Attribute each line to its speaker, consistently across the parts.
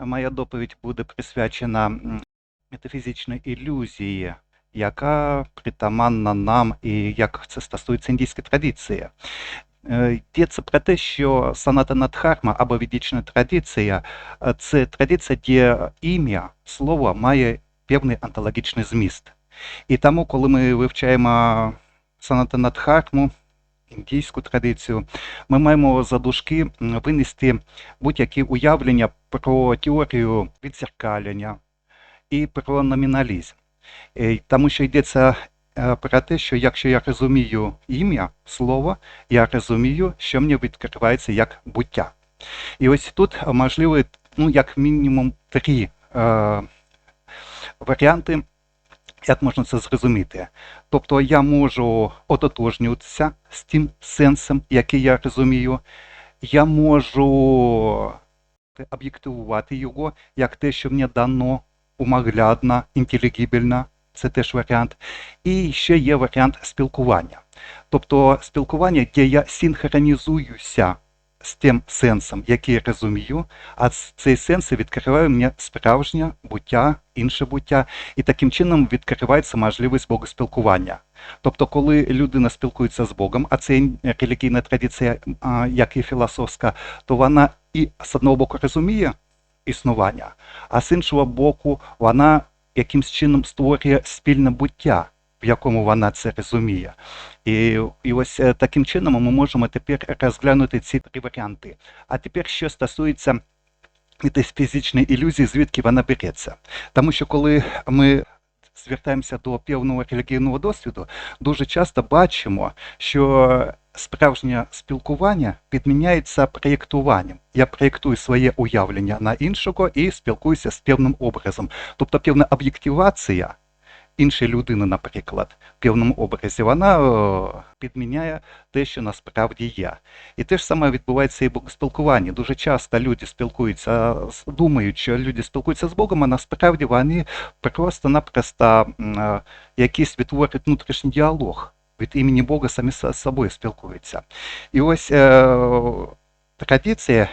Speaker 1: Моя доповідь буде присвячена м, метафізичній ілюзії, яка притаманна нам і як це стосується індійської традиції. Е, Йдеться про те, що санатана дхарма або ведична традиція е, це традиція, де ім'я, слово має певний онтологічний зміст. І тому, коли ми вивчаємо санатана дхарму, індійську традицію, ми маємо за дужки винести будь-які уявлення про теорію відзеркалення і про номіналізм. Е, Тому що йдеться е, про те, що якщо я розумію ім'я, слово, я розумію, що мені відкривається як буття. І ось тут е, можливо, ну, як мінімум три е, варіанти, як можна це зрозуміти. Тобто я можу ототожнюватися з тим сенсом, який я розумію. Я можу об'єктивувати його як те, що мені дано умоглядно, інтелігібельно. Це теж варіант. І ще є варіант спілкування. Тобто спілкування, де я синхронізуюся з тим сенсом, який я розумію, а цей сенс відкриває мені справжнє буття, інше буття, і таким чином відкривається можливість богоспілкування. Тобто, коли людина спілкується з Богом, а це релігійна традиція, як і філософська, то вона і з одного боку розуміє існування, а з іншого боку, вона якимсь чином створює спільне буття, в якому вона це розуміє. І, і ось е, таким чином ми можемо тепер розглянути ці три варіанти. А тепер, що стосується метафізичної ілюзії, звідки вона береться. Тому що коли ми звертаємося до певного релігійного досвіду, дуже часто бачимо, що справжнє спілкування підміняється проєктуванням. Я проєктую своє уявлення на іншого і спілкуюся з певним образом. Тобто певна об'єктивація іншої людини, наприклад, в певному образі, вона е, підміняє те, що насправді є. І те ж саме відбувається і в богоспілкуванні. Дуже часто люди спілкуються, думають, що люди спілкуються з Богом, а насправді вони просто-напросто е, якийсь відтворюють внутрішній діалог. Від імені Бога самі з собою спілкуються. І ось е, традиція,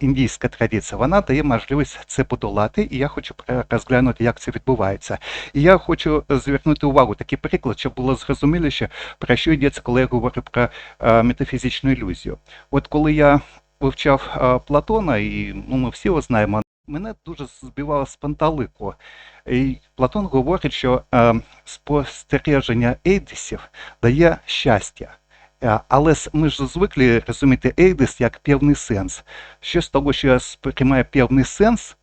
Speaker 1: індійська традиція, вона дає можливість це подолати, і я хочу пр- розглянути, як це відбувається. І я хочу звернути увагу такий приклад, щоб було зрозуміліше, про що йдеться, коли я говорю про е, метафізичну ілюзію. От коли я вивчав е, Платона, і ну, ми всі його знаємо, мене дуже збивало з панталику. І Платон говорить, що е, спостереження ейдисів дає щастя. Е, Але ми ж звикли розуміти ейдис як певний сенс. Що з того, що я сприймаю певний сенс,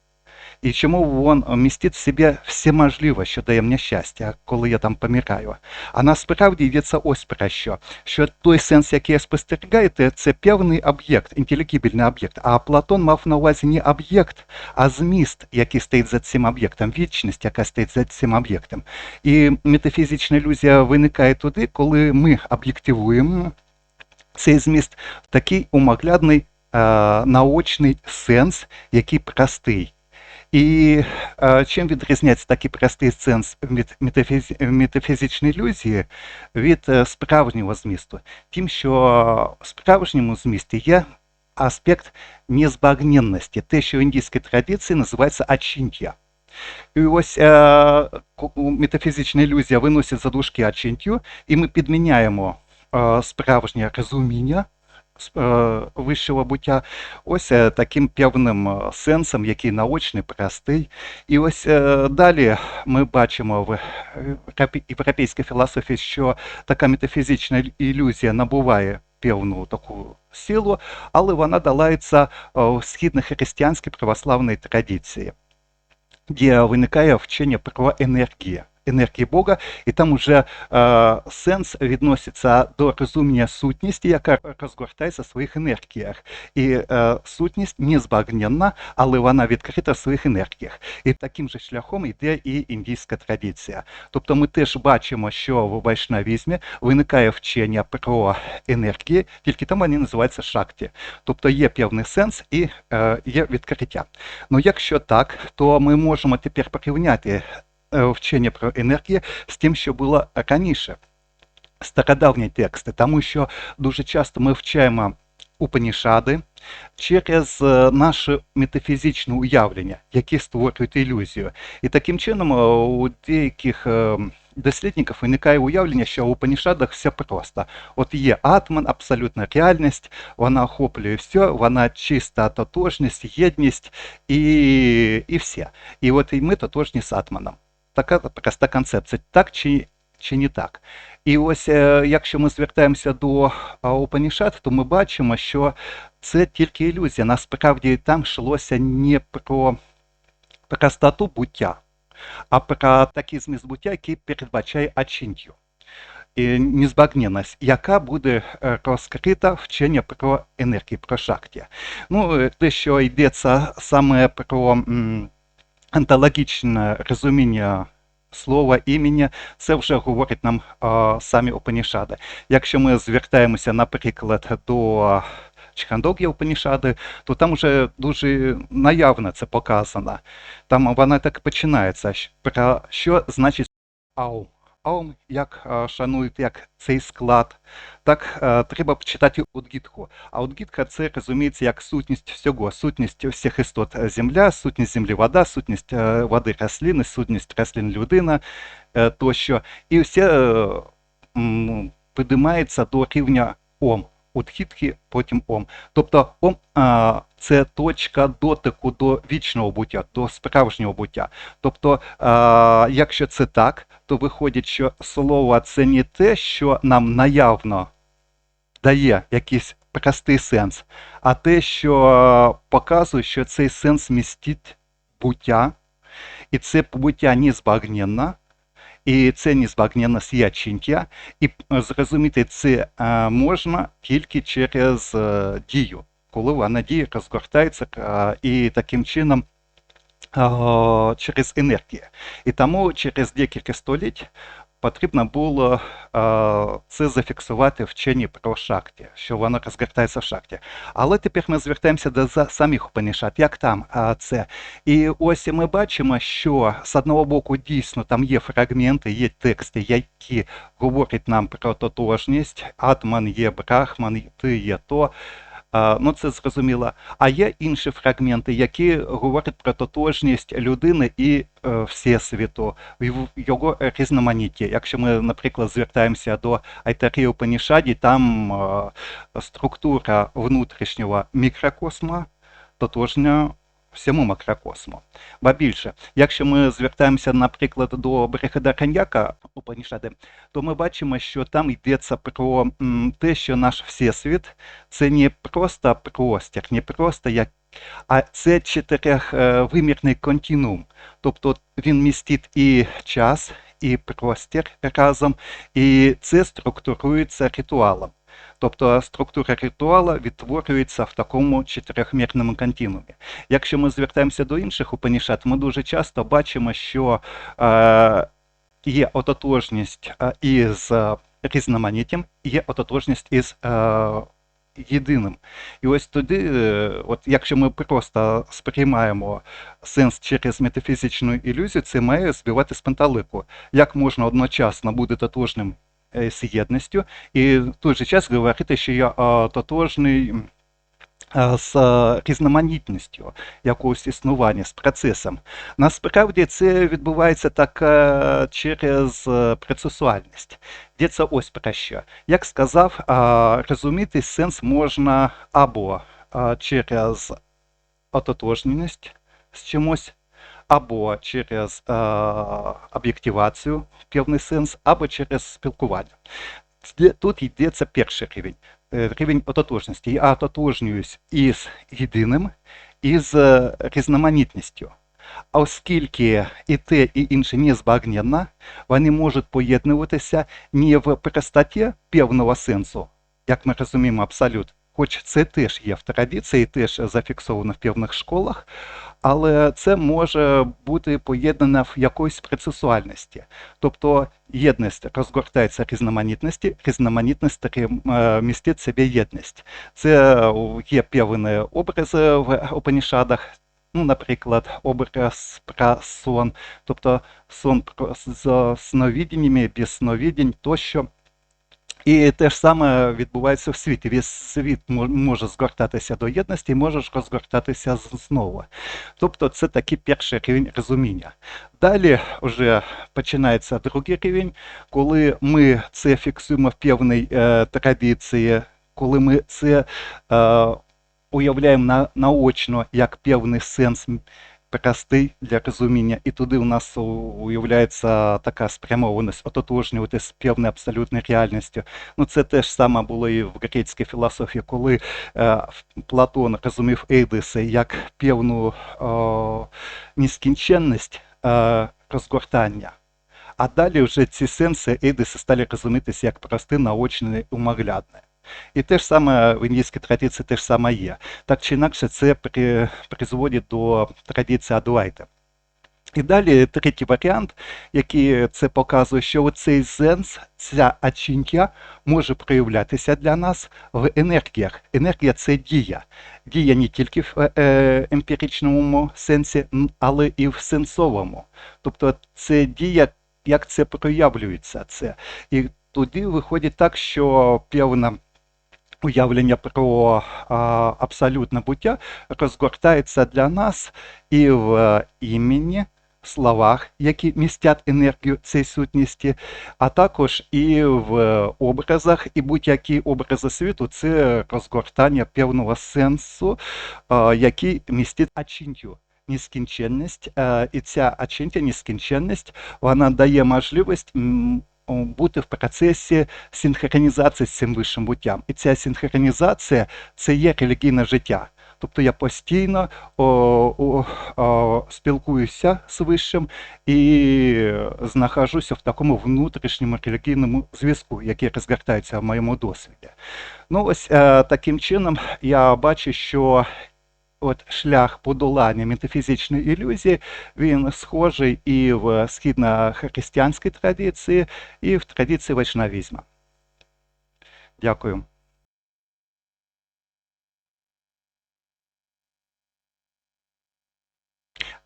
Speaker 1: і чому він містить в себе все можливе, що дає мені щастя, коли я там помираю. А насправді йдеться ось про що. Що той сенс, який я спостерігаю, це- це певний об'єкт, інтелігібельний об'єкт. А Платон мав на увазі не об'єкт, а зміст, який стоїть за цим об'єктом, вічність, яка стоїть за цим об'єктом. І метафізична ілюзія виникає туди, коли ми об'єктивуємо цей зміст в такий умоглядний наочний сенс, який простий. І е, чим відрізняється такий простий сенс мет- метафіз... метафізичної ілюзії від е, справжнього змісту? Тим, що в справжньому змісті є аспект незбагненності, те, що в індійській традиції називається ачінтя. І ось е, метафізична ілюзія виносить за дужки ачінтю, і ми підміняємо е, справжнє розуміння вищого буття ось е, таким певним е, сенсом, який наочний, простий. І ось е, далі ми бачимо в європейській філософії, що така метафізична ілюзія набуває певну таку силу, але вона долається в східно-християнській православній традиції де виникає вчення про енергію, енергії Бога, і там уже е, сенс відноситься до розуміння сутності, яка розгортається в своїх енергіях. І е, сутність незбагненна, але вона відкрита в своїх енергіях. І таким же шляхом йде і індійська традиція. Тобто ми теж бачимо, що в вайшнавізмі виникає вчення про енергії, тільки там вони називаються шакті. Тобто є певний сенс і е, є відкриття. Ну, якщо так, то ми можемо тепер порівняти вчення про енергію з тим, що було раніше. Стародавні тексти, тому що дуже часто ми вчаємо Упанішади, через е, наше метафізичне уявлення, які створюють ілюзію. І таким чином е, у деяких дослідників виникає уявлення, що у Упанішадах все просто. От є атман, абсолютна реальність, вона охоплює все, вона чиста тотожність, єдність і, і все. І от і ми тотожні з атманом. Така проста концепція. Так чи, чи не так? І ось е, якщо ми звертаємося до а, Упанішад, то ми бачимо, що це тільки ілюзія. Насправді там йшлося не про простоту буття, а про такий зміст буття, який передбачає ачинтю. Незбагненність, яка буде е, розкрита вчення про енергію, про шакті. Ну, е, те, що йдеться саме про м, онтологічне розуміння слова, імені, це вже говорить нам а, самі Опанішади. Якщо ми звертаємося, наприклад, до Чхандогі Опанішади, то там вже дуже наявно це показано. Там вона так починається, про що значить аум. Аум, як шанують як цей склад, так треба почитати Удгітху. А Удгітха це розуміється як сутність всього, сутність всіх істот е, земля, сутність землі вода, сутність е, води рослини, сутність рослин людина е, тощо. І все е, м, підіймається до рівня Ом. Удхітхи, потім Ом. Тобто Ом це точка дотику до вічного буття, до справжнього буття. Тобто, а, якщо це так, то виходить, що слово це не те, що нам наявно дає якийсь простий сенс, а те, що показує, що цей сенс містить буття, і це буття незбагненно, і це незбагненність є чинтя, і е, зрозуміти це е, можна тільки через е, дію, коли вона діє, розгортається е, і таким чином е, через енергію. І тому через декілька століть потрібно було е, це зафіксувати в вченні про шахті, що воно розгортається в шахті. Але тепер ми звертаємося до самих Упанішад, як там це. І ось ми бачимо, що з одного боку дійсно там є фрагменти, є тексти, які говорять нам про тотожність, атман є брахман, ти є то. Ну, це зрозуміло. А є інші фрагменти, які говорять про тотожність людини і е, Всесвіту, його різноманітті. Якщо ми, наприклад, звертаємося до Айтарії Панішаді, там е, структура внутрішнього мікрокосма тотожня всьому макрокосму. Ба більше, якщо ми звертаємося, наприклад, до Брехадараньяка Упанішади, то ми бачимо, що там йдеться про те, що наш Всесвіт це не просто простір, не просто як, а це чотирьохвимірний континуум. Тобто він містить і час, і простір разом, і це структурується ритуалом. Тобто структура ритуала відтворюється в такому чотирьохмірному континуумі. Якщо ми звертаємося до інших Упанішад, ми дуже часто бачимо, що е, є ототожність е, із е, різноманіттям, є ототожність із е, єдиним. І ось тоді, е, от якщо ми просто сприймаємо сенс через метафізичну ілюзію, це має збивати з панталику. Як можна одночасно бути тотожним з єдністю і в той же час говорити, що я е, тотожний е, з е, різноманітністю якогось існування, з процесом. Насправді це відбувається так е, через е, процесуальність. Йдеться ось про що. Як сказав, е, розуміти сенс можна або е, через ототожненість з чимось, або через е, об'єктивацію, певний сенс, або через спілкування. Тут йдеться перший рівень, е, рівень ототожності. Я ототожнююсь із єдиним, із е, різноманітністю. Оскільки і те, і інше не збагненно, вони можуть поєднуватися не в простоті певного сенсу, як ми розуміємо абсолют, хоч це теж є в традиції, теж зафіксовано в певних школах, але це може бути поєднано в якоїсь процесуальності. Тобто єдність розгортається різноманітності, різноманітність таки е, містить собі єдність. Це е, є певні образи в Упанішадах, ну, наприклад, образ про сон, тобто сон з сновидіннями, без сновидінь тощо. І те ж саме відбувається в світі. Весь світ може згортатися до єдності може розгортатися знову. Тобто це такий перший рівень розуміння. Далі вже починається другий рівень, коли ми це фіксуємо в певній е, традиції, коли ми це е, уявляємо на, наочно як певний сенс простий для розуміння, і туди у нас уявляється така спрямованість ототожнювати з певною абсолютною реальністю. Ну це теж саме було і в грецькій філософії, коли е, Платон розумів Ейдиси як певну е, нескінченність е, розгортання. А далі вже ці сенси Ейдиси стали розумітися як прості, наочні, умоглядні. І те ж саме в індійській традиції те ж саме є. Так чи інакше, це при, призводить до традиції Адвайта. І далі третій варіант, який це показує, що цей сенс, ця ачінтя може проявлятися для нас в енергіях. Енергія це дія. Дія не тільки в е, е емпіричному сенсі, але і в сенсовому. Тобто це дія, як це проявлюється. це. І тоді виходить так, що певна уявлення про а, абсолютне буття розгортається для нас і в імені, словах, які містять енергію цієї сутності, а також і в образах, і будь-які образи світу це розгортання певного сенсу, а, який містить ачінтю. Нескінченність, і ця ачинтя, нескінченність, вона дає можливість бути в процесі синхронізації з цим вищим буттям. І ця синхронізація це є релігійне життя. Тобто я постійно о, о, о, спілкуюся з вищим і знаходжуся в такому внутрішньому релігійному зв'язку, який розгортається в моєму досвіді. Ну ось е, таким чином я бачу, що от шлях подолання метафізичної ілюзії, він схожий і в східно-християнській традиції, і в традиції вайшнавізму. Дякую.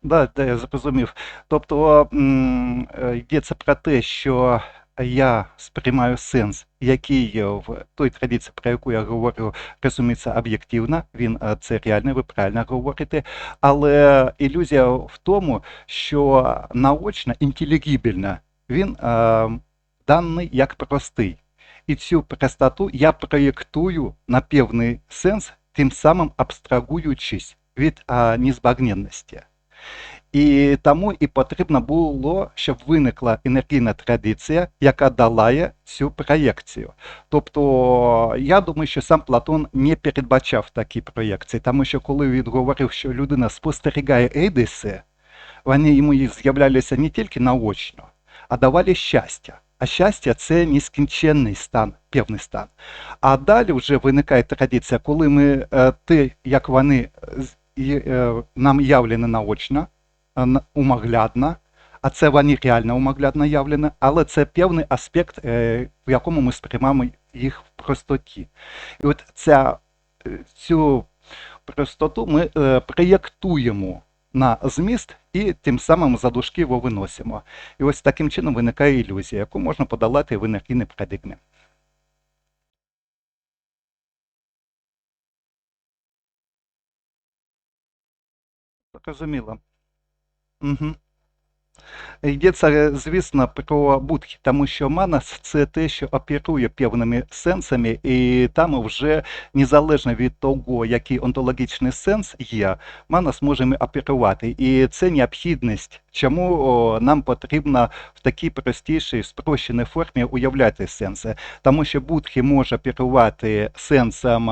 Speaker 1: Да, да, я зрозумів. Тобто е, йдеться про те, що я сприймаю сенс, який в той традиції, про яку я говорю, розуміється об'єктивно, він це реально, ви правильно говорите. Але ілюзія в тому, що наочно, інтелігібельно, він е, даний як простий. І цю простоту я проєктую на певний сенс, тим самим абстрагуючись від е, незбагненності. І тому і потрібно було, щоб виникла енергійна традиція, яка долає цю проєкцію. Тобто, я думаю, що сам Платон не передбачав такі проєкції, тому що коли він говорив, що людина спостерігає Ейдиси, вони йому з'являлися не тільки наочно, а давали щастя. А щастя це нескінченний стан, певний стан. А далі вже виникає традиція, коли ми е, те, як вони е, нам явлені наочно, умоглядна, а це вони реально умоглядно явлені, але це певний аспект, е, в якому ми сприймаємо їх в простоті. І от ця, е, цю простоту ми е, проєктуємо на зміст і тим самим за дужки його виносимо. І ось таким чином виникає ілюзія, яку можна подолати в енергійні парадигмі. Зрозуміло. Угу. Йдеться, звісно, про будхи, тому що манас це те, що оперує певними сенсами, і там вже незалежно від того, який онтологічний сенс є, манас можемо оперувати. І це необхідність, чому нам потрібно в такій простішій, спрощеній формі уявляти сенси. Тому що будхи може оперувати сенсом,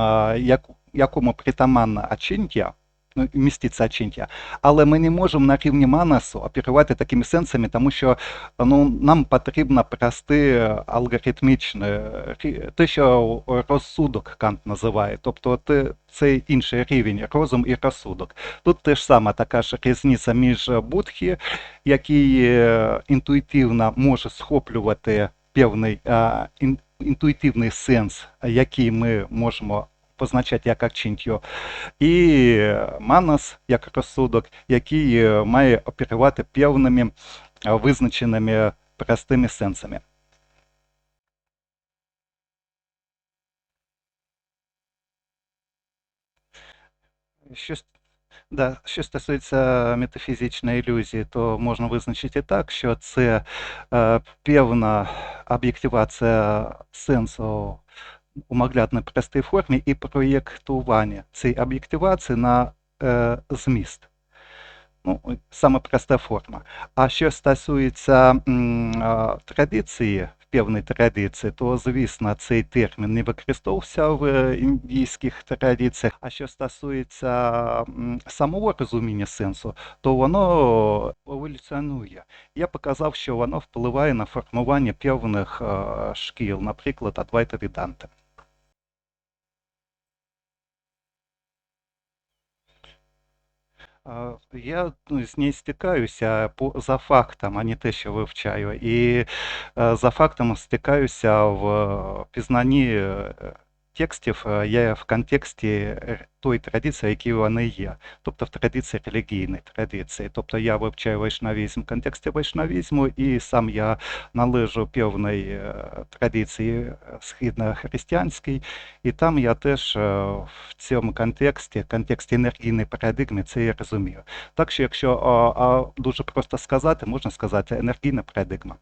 Speaker 1: якому притаманна очинтя, Ну, міститься очинтя. Але ми не можемо на рівні манасу оперувати такими сенсами, тому що ну, нам потрібно прости алгоритмічне, те, що розсудок Кант називає. Тобто це інший рівень розум і розсудок. Тут теж саме така ж різниця між будхи, який е, інтуїтивно може схоплювати певний інтуїтивний сенс, який ми можемо позначать як Арчинтьо, і Манас як розсудок, який е, має оперувати певними визначеними простими сенсами. що Да, що стосується метафізичної ілюзії, то можна визначити так, що це е, певна об'єктивація сенсу у наглядно простій формі і проєктування цієї об'єктивації на е, зміст. Ну, саме проста форма. А що стосується традиції, певної традиції, то, звісно, цей термін не використовувався в е, індійських традиціях. А що стосується самого розуміння сенсу, то воно еволюціонує. Я показав, що воно впливає на формування певних е, шкіл, наприклад, Адвайта Віданта. Я ну, з нею стикаюся за фактом, а не те, що вивчаю. І е, за фактом стикаюся в е, пізнанні е, текстів, е, я в контексті е, тої традиції, які вони є, тобто в традиції релігійної традиції. Тобто я вивчаю вайшнавізм в контексті вайшнавізму, і сам я належу певної е, традиції східно-християнській, і там я теж в цьому контексті, контексті енергійної парадигми, це я розумію. Так що, якщо дуже просто сказати, можна сказати енергійна парадигма.